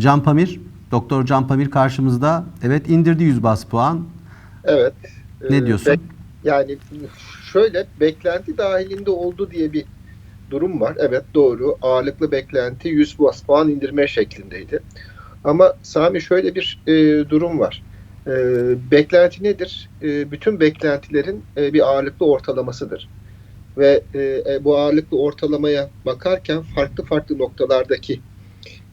Can Pamir, Doktor Can Pamir karşımızda. Evet indirdi 100 bas puan. Evet. Ne Ee, diyorsun? bek- yani şöyle beklenti dahilinde oldu diye bir durum var. Evet doğru. Ağırlıklı beklenti 100 bas puan indirme şeklindeydi. Ama Sami şöyle bir e, durum var. E, beklenti nedir? E, bütün beklentilerin e, bir ağırlıklı ortalamasıdır. Ve e, e, bu ağırlıklı ortalamaya bakarken farklı farklı noktalardaki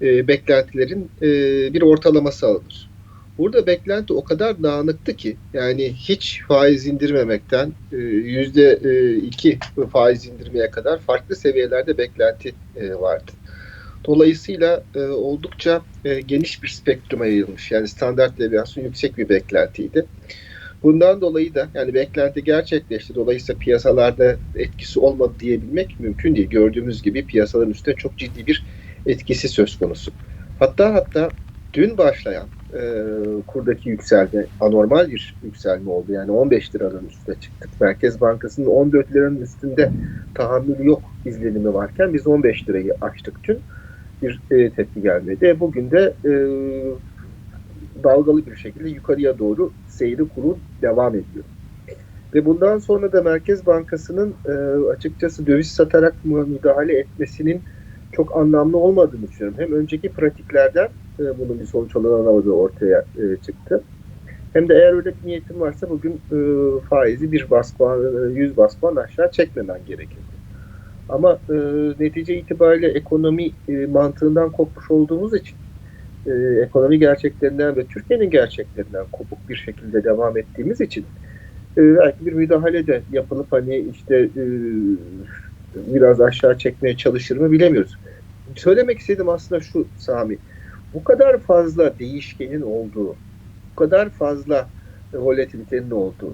e, beklentilerin e, bir ortalaması alınır. Burada beklenti o kadar dağınıktı ki yani hiç faiz indirmemekten e, yüzde e, iki faiz indirmeye kadar farklı seviyelerde beklenti e, vardı. Dolayısıyla oldukça geniş bir spektruma yayılmış. Yani standart deviasyon yüksek bir beklentiydi. Bundan dolayı da yani beklenti gerçekleşti. Dolayısıyla piyasalarda etkisi olmadı diyebilmek mümkün değil. Gördüğümüz gibi piyasaların üstünde çok ciddi bir etkisi söz konusu. Hatta hatta dün başlayan e, kurdaki yükselme anormal bir yükselme oldu. Yani 15 liranın üstüne çıktık. Merkez Bankası'nın 14 liranın üstünde tahammülü yok izlenimi varken biz 15 lirayı açtık dün. Bir e, tepki gelmedi. Bugün de e, dalgalı bir şekilde yukarıya doğru seyri kuru devam ediyor. Ve bundan sonra da Merkez Bankası'nın e, açıkçası döviz satarak müdahale etmesinin çok anlamlı olmadığını düşünüyorum. Hem önceki pratiklerden e, bunun bir sonuç alınamadığı ortaya e, çıktı. Hem de eğer öyle bir niyetin varsa bugün e, faizi bir bas puan, e, 100 bas puan aşağı çekmemen gerekir. Ama e, netice itibariyle ekonomi e, mantığından kopmuş olduğumuz için e, ekonomi gerçeklerinden ve Türkiye'nin gerçeklerinden kopuk bir şekilde devam ettiğimiz için e, belki bir müdahale de yapılıp hani işte e, biraz aşağı çekmeye çalışır mı bilemiyoruz. Söylemek istediğim aslında şu Sami. Bu kadar fazla değişkenin olduğu, bu kadar fazla e, volatilitenin olduğu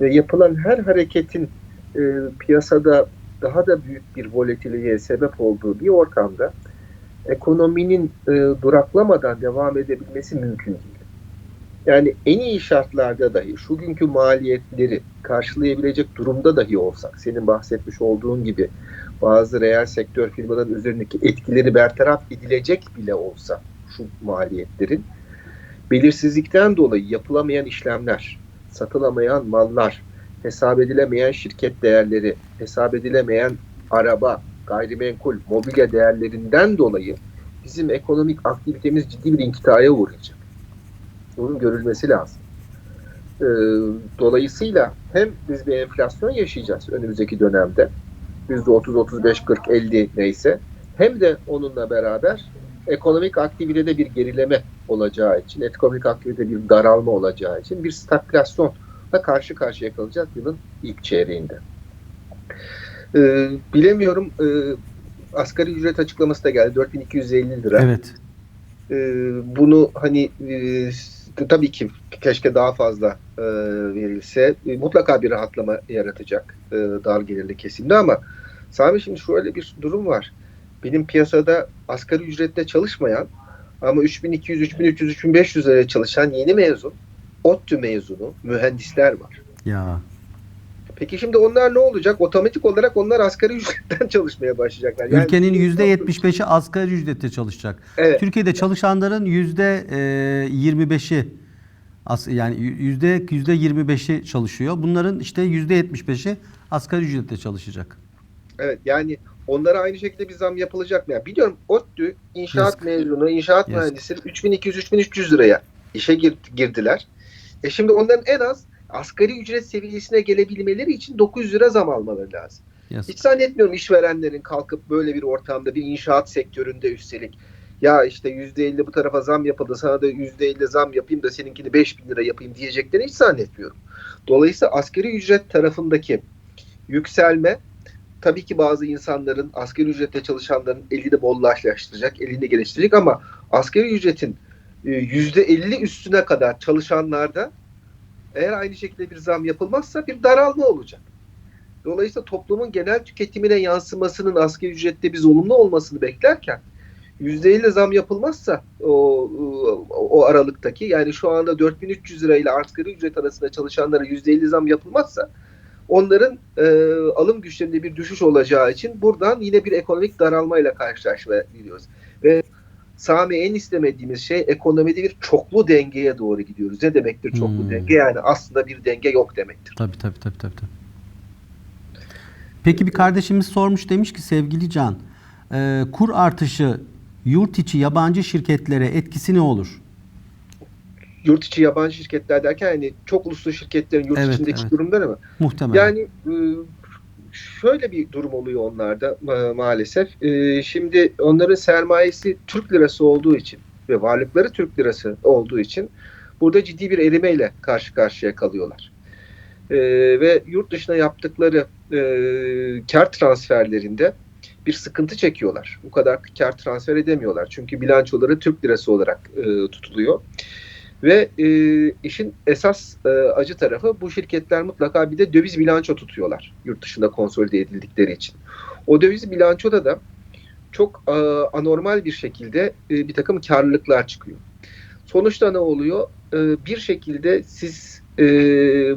ve yapılan her hareketin e, piyasada daha da büyük bir volatiliteye sebep olduğu bir ortamda ekonominin e, duraklamadan devam edebilmesi mümkün değil. Yani en iyi şartlarda dahi şu günkü maliyetleri karşılayabilecek durumda dahi olsak, senin bahsetmiş olduğun gibi bazı reel sektör firmaların üzerindeki etkileri bertaraf edilecek bile olsa şu maliyetlerin belirsizlikten dolayı yapılamayan işlemler, satılamayan mallar, hesap edilemeyen şirket değerleri, hesap edilemeyen araba, gayrimenkul, mobilya değerlerinden dolayı bizim ekonomik aktivitemiz ciddi bir inkitaya uğrayacak. Bunun görülmesi lazım. Ee, dolayısıyla hem biz bir enflasyon yaşayacağız önümüzdeki dönemde. %30, 35, 40, 50 neyse. Hem de onunla beraber ekonomik aktivitede bir gerileme olacağı için, ekonomik aktivitede bir daralma olacağı için bir stagflasyonla karşı karşıya kalacağız yılın ilk çeyreğinde. Ee, bilemiyorum e, asgari ücret açıklaması da geldi 4250 lira. Evet. Ee, bunu hani e, tabii ki keşke daha fazla e, verilse e, mutlaka bir rahatlama yaratacak e, dar gelirli kesimde ama Sami şimdi şöyle bir durum var. Benim piyasada asgari ücretle çalışmayan ama 3200, 3300, 3500 liraya çalışan yeni mezun, ODTÜ mezunu mühendisler var. Ya. Peki şimdi onlar ne olacak? Otomatik olarak onlar asgari ücretten çalışmaya başlayacaklar. Yani- Ülkenin %75'i asgari ücrette çalışacak. Evet. Türkiye'de çalışanların %25'i as- yani yüzde yüzde 25'i çalışıyor. Bunların işte %75'i asgari ücrette çalışacak. Evet yani onlara aynı şekilde bir zam yapılacak mı? Yani biliyorum ODTÜ inşaat Yazık. mezunu, inşaat Yazık. mühendisi 3200-3300 liraya işe gir- girdiler. E şimdi onların en az asgari ücret seviyesine gelebilmeleri için 900 lira zam almaları lazım. Yazık. Hiç zannetmiyorum işverenlerin kalkıp böyle bir ortamda bir inşaat sektöründe üstelik ya işte %50 bu tarafa zam yapıldı sana da %50 zam yapayım da seninkini 5000 lira yapayım diyeceklerini hiç zannetmiyorum. Dolayısıyla asgari ücret tarafındaki yükselme tabii ki bazı insanların asgari ücretle çalışanların elini bollaştıracak, elini geliştirecek ama asgari ücretin e, %50 üstüne kadar çalışanlarda eğer aynı şekilde bir zam yapılmazsa bir daralma olacak. Dolayısıyla toplumun genel tüketimine yansımasının asgari ücrette bir olumlu olmasını beklerken %50 zam yapılmazsa o, o aralıktaki yani şu anda 4300 lira ile asgari ücret arasında çalışanlara %50 zam yapılmazsa onların e, alım güçlerinde bir düşüş olacağı için buradan yine bir ekonomik daralmayla karşılaşma ediyoruz. Ve Sami en istemediğimiz şey ekonomide bir çoklu dengeye doğru gidiyoruz. Ne demektir çoklu Hmm. denge? Yani aslında bir denge yok demektir. Tabii tabii tabii tabii. tabii. Peki bir kardeşimiz sormuş demiş ki sevgili Can, e, kur artışı yurt içi yabancı şirketlere etkisi ne olur? Yurt içi yabancı şirketler derken hani çok uluslu şirketlerin yurt Evet, içindeki evet. durumları mı? Muhtemelen. Yani e, şöyle bir durum oluyor onlarda ma- maalesef. E, Şimdi onların sermayesi Türk lirası olduğu için ve varlıkları Türk lirası olduğu için burada ciddi bir erimeyle karşı karşıya kalıyorlar. E, Ve yurt dışına yaptıkları e, kar transferlerinde bir sıkıntı çekiyorlar. Bu kadar kar transfer edemiyorlar. Çünkü bilançoları Türk lirası olarak e, tutuluyor. Ve e, işin esas e, acı tarafı bu şirketler mutlaka bir de döviz bilanço tutuyorlar yurt dışında konsolide edildikleri için. O döviz bilançoda da çok e, anormal bir şekilde e, bir takım karlılıklar çıkıyor. Sonuçta ne oluyor? E, bir şekilde siz e,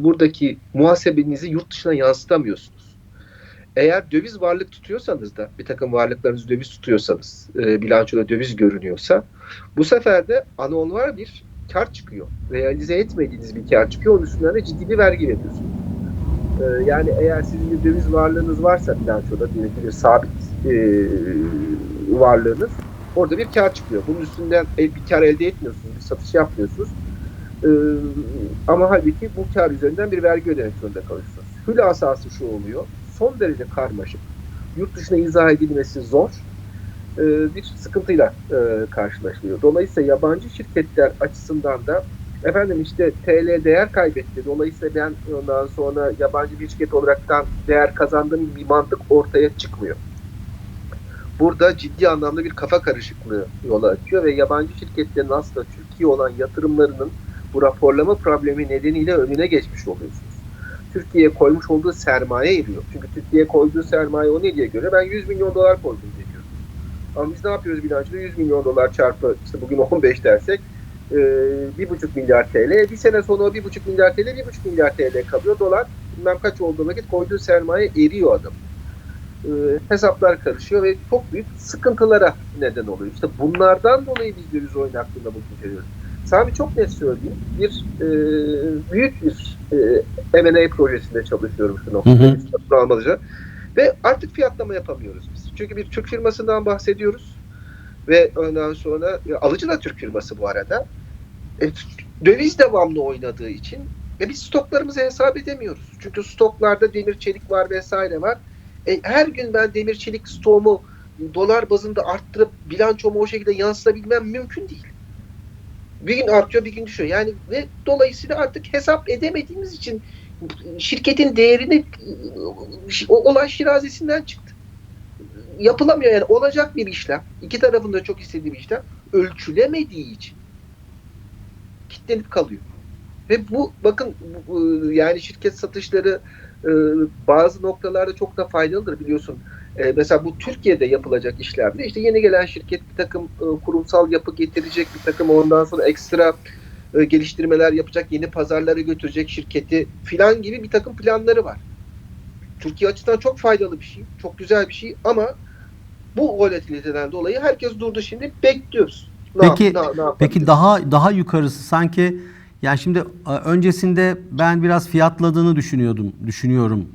buradaki muhasebenizi yurt dışına yansıtamıyorsunuz. Eğer döviz varlık tutuyorsanız da bir takım varlıklarınızı döviz tutuyorsanız e, bilançoda döviz görünüyorsa bu sefer de anormal bir kar çıkıyor. Realize etmediğiniz bir kar çıkıyor. Onun üstüne de ciddi bir vergi veriyorsunuz. Ee, yani eğer sizin bir döviz varlığınız varsa bilançoda ki bir sabit e, varlığınız orada bir kar çıkıyor. Bunun üstünden bir kar elde etmiyorsunuz, bir satış yapmıyorsunuz. Ee, ama halbuki bu kar üzerinden bir vergi ödemek zorunda kalıyorsunuz. Hülasası şu oluyor. Son derece karmaşık. Yurt dışına izah edilmesi zor e, bir sıkıntıyla e, karşılaşılıyor. Dolayısıyla yabancı şirketler açısından da efendim işte TL değer kaybetti. Dolayısıyla ben ondan sonra yabancı bir şirket olaraktan değer kazandığım bir mantık ortaya çıkmıyor. Burada ciddi anlamda bir kafa karışıklığı yol açıyor ve yabancı şirketlerin aslında Türkiye olan yatırımlarının bu raporlama problemi nedeniyle önüne geçmiş oluyorsunuz. Türkiye'ye koymuş olduğu sermaye eriyor. Çünkü Türkiye'ye koyduğu sermaye o ne diye göre ben 100 milyon dolar koydum diyor. Ama biz ne yapıyoruz bilançoda? 100 milyon dolar çarpı işte bugün 15 dersek e, 1,5 milyar TL. Bir sene sonra o 1,5 milyar TL 1,5 milyar TL kalıyor. Dolar bilmem kaç olduğu vakit koyduğu sermaye eriyor adam. E, hesaplar karışıyor ve çok büyük sıkıntılara neden oluyor. İşte bunlardan dolayı biz döviz oyunu hakkında bugün görüyoruz. Sami çok net söyleyeyim. Bir e, büyük bir e, M&A projesinde çalışıyorum şu noktada. Ve artık fiyatlama yapamıyoruz biz. Çünkü bir Türk firmasından bahsediyoruz. Ve ondan sonra e, alıcı da Türk firması bu arada. E, döviz devamlı oynadığı için ve biz stoklarımızı hesap edemiyoruz. Çünkü stoklarda demir çelik var vesaire var. E, her gün ben demir çelik stoğumu dolar bazında arttırıp bilançomu o şekilde yansıtabilmem mümkün değil. Bir gün artıyor bir gün düşüyor. Yani ve dolayısıyla artık hesap edemediğimiz için şirketin değerini o olay şirazesinden çıktı. Yapılamıyor yani olacak bir işlem. iki tarafında çok istediği bir işlem ölçülemediği için kilitlenip kalıyor. Ve bu bakın bu, yani şirket satışları e, bazı noktalarda çok da faydalıdır biliyorsun. E, mesela bu Türkiye'de yapılacak işlemde işte yeni gelen şirket bir takım e, kurumsal yapı getirecek, bir takım ondan sonra ekstra e, geliştirmeler yapacak, yeni pazarlara götürecek şirketi filan gibi bir takım planları var. Türkiye açısından çok faydalı bir şey, çok güzel bir şey ama bu volatiliteden dolayı herkes durdu şimdi bekliyoruz. Ne Peki- yap- ne- ne? Peki daha daha yukarısı sanki yani şimdi e, öncesinde ben biraz fiyatladığını düşünüyordum, düşünüyorum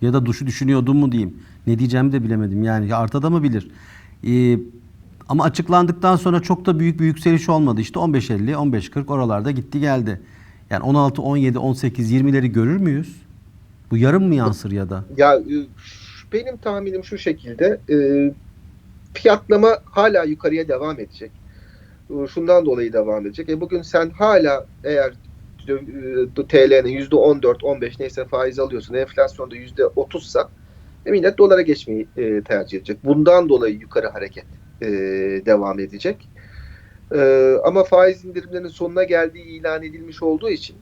Ee, ya da duşu düşünüyordum mu diyeyim. Ne diyeceğimi de bilemedim. Yani Artada mı bilir? Ee, ama açıklandıktan sonra çok da büyük bir yükseliş olmadı. İşte 15.50, 15.40 oralarda gitti geldi. Yani 16, 17, 18, 20'leri görür müyüz? Bu yarım mı yansır ya da? Ya benim tahminim şu şekilde e, fiyatlama hala yukarıya devam edecek. E, Şundan dolayı devam edecek. E, bugün sen hala eğer e, TL'nin yüzde 14, 15 neyse faiz alıyorsun, enflasyonda yüzde 30'sa e, millet dolara geçmeyi e, tercih edecek. Bundan dolayı yukarı hareket e, devam edecek. E, ama faiz indirimlerinin sonuna geldiği ilan edilmiş olduğu için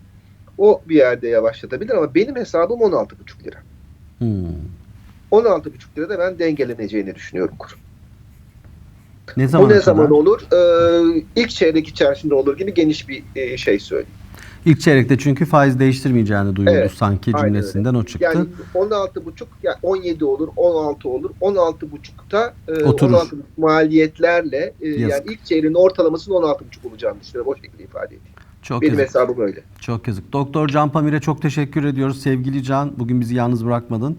o bir yerde yavaşlatabilir ama benim hesabım 16,5 lira. Hmm. 16,5 lirada ben dengeleneceğini düşünüyorum kurun. Ne Bu zamana ne kadar? zaman olur? Ee, ilk çeyrek içerisinde olur gibi geniş bir e, şey söyleyeyim. İlk çeyrekte çünkü faiz değiştirmeyeceğini duyuldu Evet, sanki cümlesinden o çıktı. Yani 16 buçuk, yani 17 olur, 16 olur. 16 buçukta e, Oturur. 16 maliyetlerle e, yani ilk çeyreğin ortalamasının 16 buçuk olacağını düşünüyorum. O şekilde ifade edeyim. Çok Benim yazık. hesabım öyle. Çok yazık. Doktor Can Pamir'e çok teşekkür ediyoruz. Sevgili Can, bugün bizi yalnız bırakmadın.